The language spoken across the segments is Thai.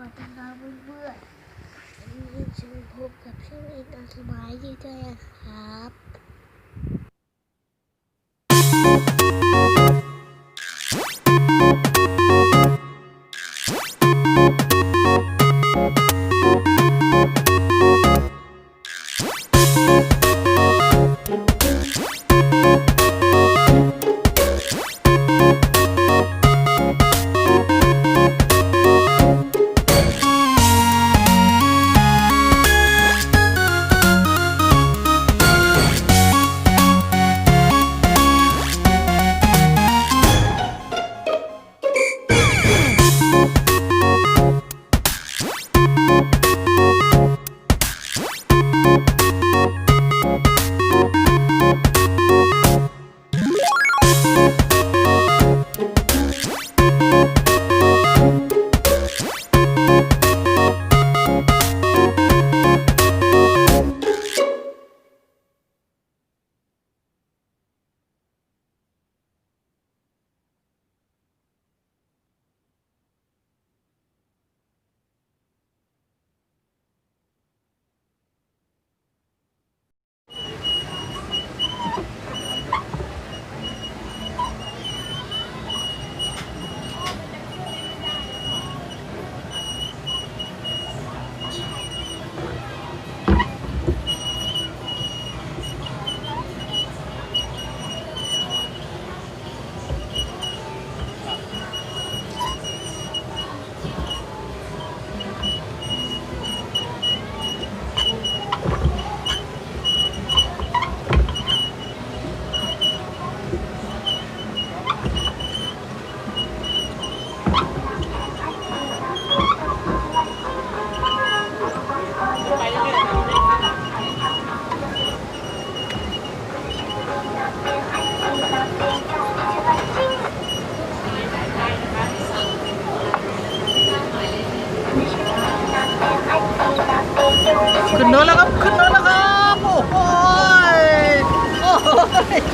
วัสดีครับเพื่อนๆวันนี้ฉันพบกับช่องเอ็นอาสบายดีใจครับ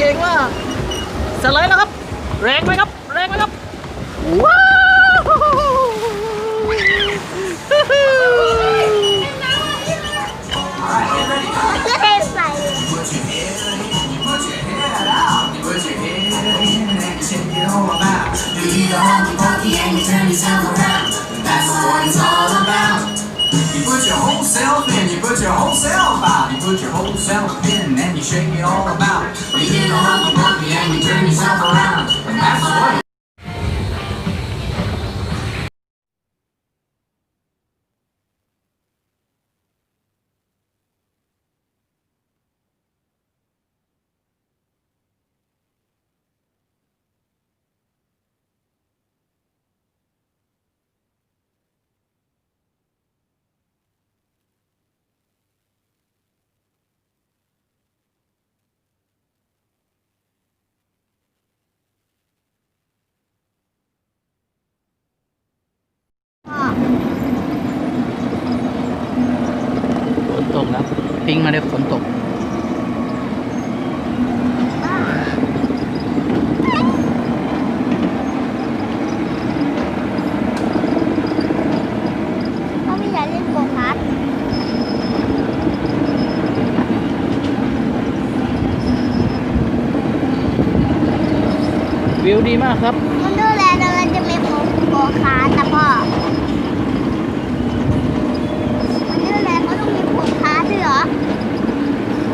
ยเก่งมากสไลด์แล้วครับแรงไหมครับแรงไหมครับว้าวฝ นตกแล้วปิงมาเลย ฝนตกเขาไม่อยากเล่นโกคาร์ทวิวดีมากครับ มันดูแลแล้วมันจะมีโกคาร์ทนะพ่อมันดูแลเขาต้องมีโกคาร์ทด้วยเหรอ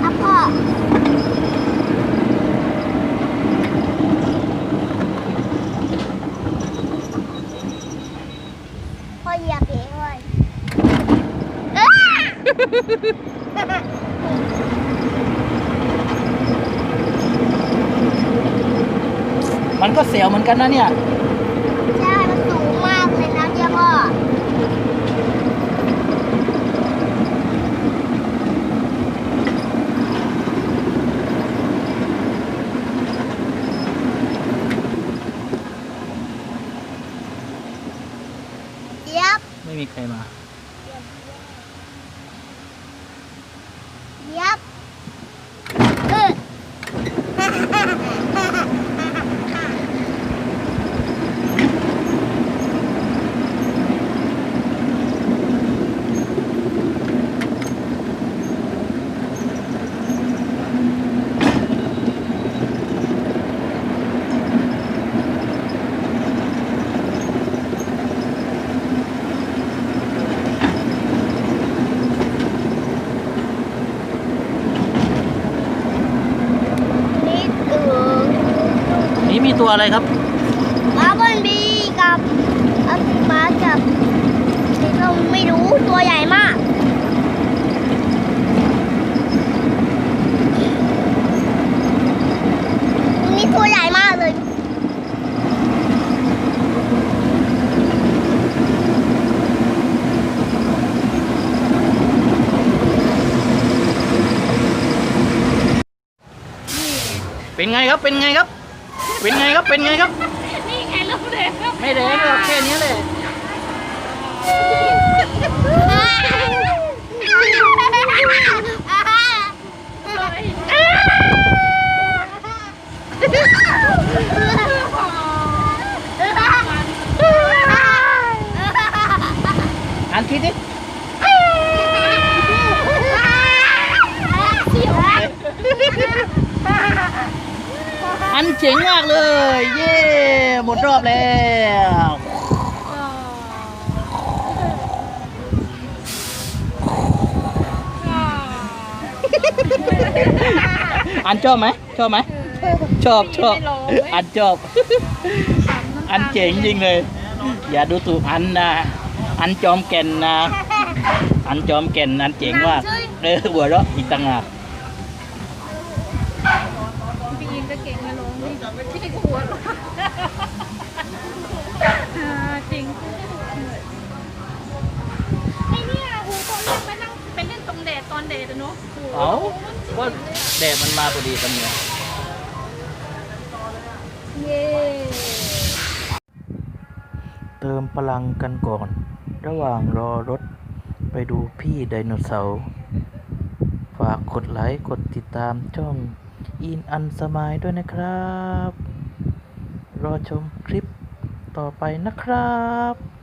อะพ่อพ่อเหยียบเองเลยอ้า มันก็เสียวเหมือนกันนะเนี่ย ใช่ มันสูงมากเลยนะเจ้าพ่อเย็บไม่มีใครมา เย็บเออ นี้มี ตัวอะไรครับมาบนบีกับอัลบากับเราไม่รู้ตัวใหญ่มากตัวนี้ตัวใหญ่มากเลยเป็นไงครับ เป็นไงครับ เป็นไงครับ เป็นไงครับ นี่ไงลูกเด็กครับไม่แดงหรอกแค่นี้เลย อันคิดดิอัน เจ๋งมากเลย เย้หมดรอบแล้วอันชอบไหมชอบไหมชอบชอบอันชอบ อันเจ๋งจริงเลย อย่าดูถูกอันนะอันจอมแก่นนะ อันจอมแก่นอันเจ๋งมากเออหัวเราะอีกต่างหาก ที่ไม่ควรหรอกอ่าจริงไอเนี่ยหูตอนแรกไปนั่งไปเล่นตรงแดดตอนแดดอะเนาะโอ้โหเอาก็แดดมันมาพอดีตอนนี้เย้เติมพลังกันก่อน ระหว่างรอรถไปดูพี่ไดโนเสาร์ฝากกดไลค์ กดติดตามช่องอินอันสมายด้วยนะครับ รอชมคลิปต่อไปนะครับ